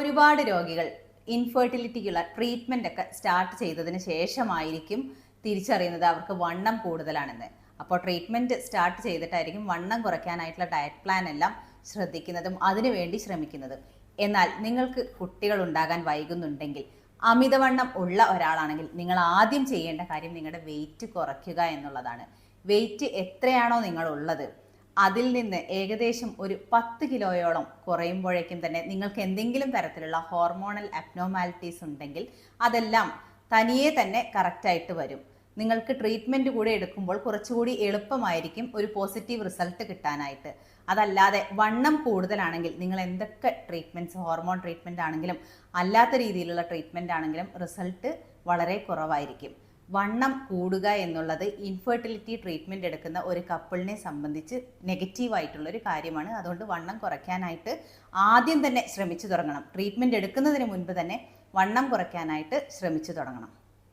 ഒരുപാട് രോഗികൾ ഇൻഫെർട്ടിലിറ്റിക്കുള്ള ട്രീറ്റ്മെന്റ് ഒക്കെ സ്റ്റാർട്ട് ചെയ്തതിന് ശേഷമായിരിക്കും തിരിച്ചറിയുന്നത് അവർക്ക് വണ്ണം കൂടുതലാണെന്ന്. അപ്പോൾ ട്രീറ്റ്മെന്റ് സ്റ്റാർട്ട് ചെയ്തിട്ടായിരിക്കും വണ്ണം കുറയ്ക്കാനായിട്ടുള്ള ഡയറ്റ് പ്ലാൻ എല്ലാം ശ്രദ്ധിക്കുന്നതും അതിനുവേണ്ടി ശ്രമിക്കുന്നതും. എന്നാൽ നിങ്ങൾക്ക് കുട്ടികൾ ഉണ്ടാകാൻ വൈകുന്നുണ്ടെങ്കിൽ അമിതവണ്ണം ഉള്ള ഒരാളാണെങ്കിൽ നിങ്ങൾ ആദ്യം ചെയ്യേണ്ട കാര്യം നിങ്ങളുടെ വെയിറ്റ് കുറയ്ക്കുക എന്നുള്ളതാണ്. വെയിറ്റ് എത്രയാണോ നിങ്ങളുള്ളത് അതിൽ നിന്ന് ഏകദേശം ഒരു പത്ത് കിലോയോളം കുറയുമ്പോഴേക്കും തന്നെ നിങ്ങൾക്ക് എന്തെങ്കിലും തരത്തിലുള്ള ഹോർമോണൽ അബ്നോമാലിറ്റീസ് ഉണ്ടെങ്കിൽ അതെല്ലാം തനിയെ തന്നെ കറക്റ്റായിട്ട് വരും. നിങ്ങൾക്ക് ട്രീറ്റ്മെന്റ് കൂടെ എടുക്കുമ്പോൾ കുറച്ചുകൂടി എളുപ്പമായിരിക്കും ഒരു പോസിറ്റീവ് റിസൾട്ട് കിട്ടാനായിട്ട്. അതല്ലാതെ വണ്ണം കൂടുതലാണെങ്കിൽ നിങ്ങൾ എന്തൊക്കെ ട്രീറ്റ്മെന്റ്സ് ഹോർമോൺ ട്രീറ്റ്മെന്റ് ആണെങ്കിലും അല്ലാത്ത രീതിയിലുള്ള ട്രീറ്റ്മെന്റ് ആണെങ്കിലും റിസൾട്ട് വളരെ കുറവായിരിക്കും. വണ്ണം കൂടുക എന്നുള്ളത് ഇൻഫെർട്ടിലിറ്റി ട്രീറ്റ്മെന്റ് എടുക്കുന്ന ഒരു കപ്പിളിനെ സംബന്ധിച്ച് നെഗറ്റീവായിട്ടുള്ള ഒരു കാര്യമാണ്. അതുകൊണ്ട് വണ്ണം കുറയ്ക്കാനായിട്ട് ആദ്യം തന്നെ ശ്രമിച്ചു തുടങ്ങണം. ട്രീറ്റ്മെന്റ് എടുക്കുന്നതിന് മുൻപ് തന്നെ വണ്ണം കുറയ്ക്കാനായിട്ട് ശ്രമിച്ചു തുടങ്ങണം.